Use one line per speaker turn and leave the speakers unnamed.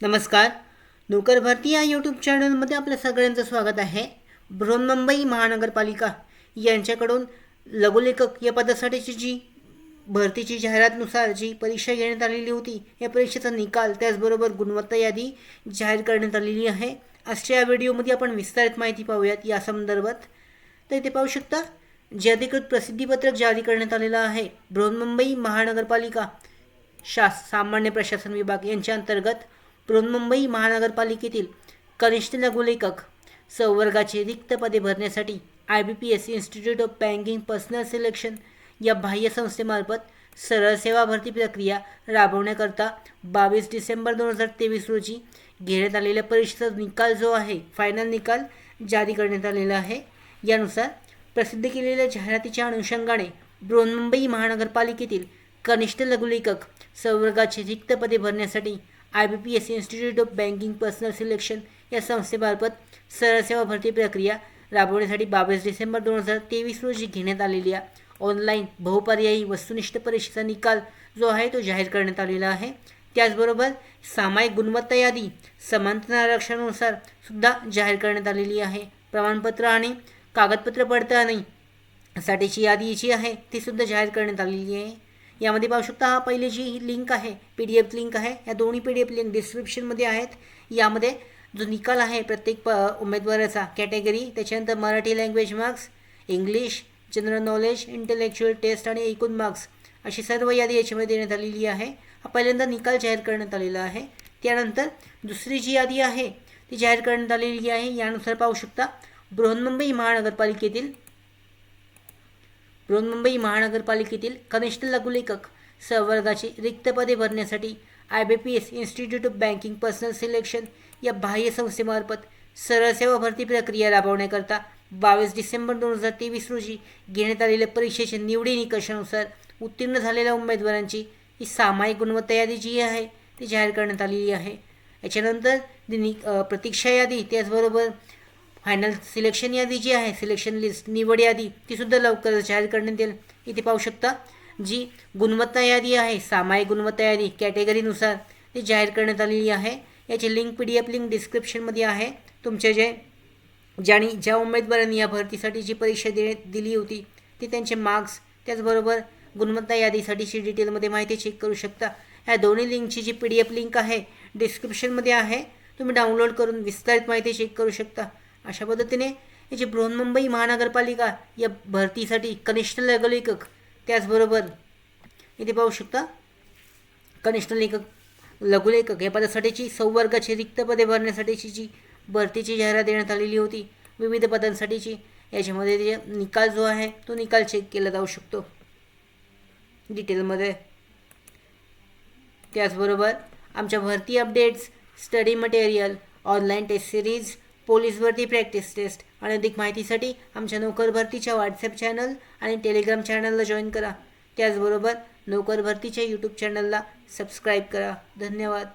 नमस्कार. नोकर भरती या यूट्यूब चॅनलमध्ये आपल्या सगळ्यांचं स्वागत आहे. बृहन्मुंबई महानगरपालिका यांच्याकडून लघुलेखक या पदासाठीची जी भरतीची जाहिरातनुसार जी परीक्षा घेण्यात आलेली होती या परीक्षेचा निकाल त्याचबरोबर गुणवत्ता यादी जाहीर करण्यात आलेली आहे. आजच्या या व्हिडिओमध्ये आपण विस्तारित माहिती पाहूयात. या संदर्भात तर इथे पाहू शकता जे अधिकृत प्रसिद्धीपत्रक जारी करण्यात आलेलं आहे बृहन्मुंबई महानगरपालिका शास सामान्य प्रशासन विभाग यांच्या अंतर्गत बृहन्मुंबई महानगरपालिकेतील कनिष्ठ लघुलेखक संवर्गाची रिक्त पदे भरण्यासाठी I B P S institute of banking personnel selection या बाह्य संस्थेमार्फत सरळ सेवा भरती प्रक्रिया राबवण्याकरता बावीस डिसेंबर दोन हजार तेवीस रोजी घेण्यात आलेल्या परीक्षेचा निकाल जो आहे फायनल निकाल जारी करण्यात आलेला आहे. यानुसार प्रसिद्ध केलेल्या जाहिरातीच्या अनुषंगाने बृहन्मुंबई महानगरपालिकेतील कनिष्ठ लघुलेखक संवर्गाची रिक्त पदे भरण्यासाठी I B P S institute of banking personnel selection या संस्थेमार्फत सरळ सेवा भरती प्रक्रिया राबवण्यासाठी बावीस डिसेंबर दोन हजार तेवीस रोजी घेण्यात आलेल्या ऑनलाईन बहुपर्यायी वस्तुनिष्ठ परीक्षेचा निकाल जो आहे तो जाहीर करण्यात आलेला आहे. त्याचबरोबर सामायिक गुणवत्ता यादी समांतर आरक्षणानुसार सुद्धा जाहीर करण्यात आलेली आहे. प्रमाणपत्र आणि कागदपत्र पडताळणी साठीची यादी जी आहे ती सुद्धा जाहीर करण्यात आलेली आहे. यामध्ये पाहू शकता हा पहिली जी लिंक आहे पी डी एफ लिंक आहे या दोन्ही पी डी एफ लिंक डिस्क्रिप्शनमध्ये आहेत. यामध्ये जो निकाल आहे प्रत्येक प उमेदवाराचा कॅटेगरी त्याच्यानंतर Marathi language marks English general knowledge intellectual test आणि एकूण मार्क्स अशी सर्व यादी याच्यामध्ये देण्यात आलेली आहे. हा पहिल्यांदा निकाल जाहीर करण्यात आलेला आहे. त्यानंतर दुसरी जी यादी आहे ती जाहीर करण्यात आलेली आहे. यानुसार पाहू शकता बृहन्मुंबई महानगरपालिकेतील बृहन्मुंबई महानगरपालिकेतील कनिष्ठ लघुलेखक संवर्गाची रिक्त पदे भरण्यासाठी I B P S institute of banking personnel selection या बाह्य संस्थेमार्फत सरळ सेवा भरती प्रक्रिया राबवण्याकरता बावीस डिसेंबर दोन हजार तेवीस रोजी घेण्यात आलेल्या परीक्षेच्या निवडी निकषानुसार उत्तीर्ण झालेल्या उमेदवारांची ही सामायिक गुणवत्ता यादी जी आहे ती जाहीर करण्यात आलेली आहे. याच्यानंतर ती नि प्रतीक्षा यादी त्याचबरोबर फायनल सिलेक्शन यादी जी आहे सिलेक्शन लिस्ट निवड यादी तीसुद्धा लवकरच जाहीर करण्यात येईल. इथे पाहू शकता जी गुणवत्ता यादी आहे सामायिक गुणवत्ता यादी कॅटेगरीनुसार ती जाहीर करण्यात आलेली आहे. याची link P D F link डिस्क्रिप्शनमध्ये आहे. तुमचे जे ज्याने ज्या उमेदवारांनी या भरतीसाठी जी परीक्षा दे दिली होती ती त्यांचे मार्क्स त्याचबरोबर गुणवत्ता यादीसाठीची डिटेलमध्ये माहिती चेक करू शकता. ह्या दोन्ही लिंकची जी पी डी एफ लिंक आहे डिस्क्रिप्शनमध्ये आहे. तुम्ही डाउनलोड करून विस्तारित माहिती चेक करू शकता. अशा पद्धतीने याची बृहन्मुंबई महानगरपालिका या भरतीसाठी कनिष्ठ लघुलेखक त्याचबरोबर इथे पाहू शकता कनिष्ठ लेखक लघुलेखक या पदासाठीची संवर्गाची रिक्त पदे भरण्यासाठीची जी भरतीची जाहिरात देण्यात आलेली होती विविध पदांसाठीची याच्यामध्ये जे निकाल जो आहे तो निकाल चेक केला जाऊ शकतो. डिटेलमध्ये त्याचबरोबर आमच्या भरती updates study material online test series police भरती प्रॅक्टिस टेस्ट. आणि अधिक माहितीसाठी आमच्या नोकर भरतीच्या व्हॉट्सअप चॅनल आणि टेलिग्राम चॅनलला जॉईन करा. त्याचबरोबर नोकर भरतीच्या यूट्यूब चॅनलला सबस्क्राईब करा. धन्यवाद.